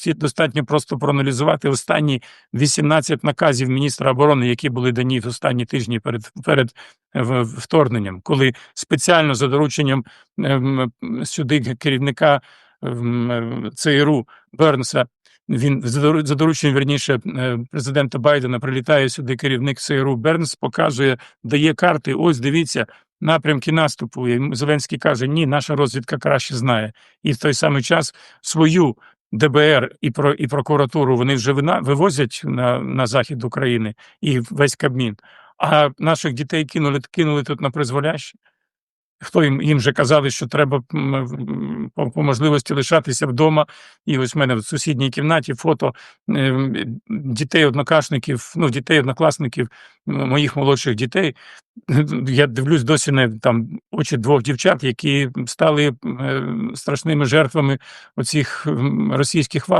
Всі достатньо просто проаналізувати останні 18 наказів міністра оборони, які були дані в останні тижні перед перед е, вторгненням, коли спеціально за дорученням ем, сюди керівника ем, ЦРУ Бернса. Він за дору- за дорученням вірніше е, президента Байдена прилітає сюди керівник ЦРУ Бернс, показує, дає карти. Ось дивіться напрямки наступу. І Зеленський каже: Ні, наша розвідка краще знає. І в той самий час свою ДБР і про і прокуратуру вони вже вивозять на, на захід України і весь Кабмін. А наших дітей кинули кинули тут на призволяще. Хто їм їм же казали, що треба по, по можливості лишатися вдома. І ось в мене в сусідній кімнаті фото ем, дітей однокашників, ну дітей однокласників моїх молодших дітей. Я дивлюсь досі на там очі двох дівчат, які стали е, страшними жертвами оцих російських вар.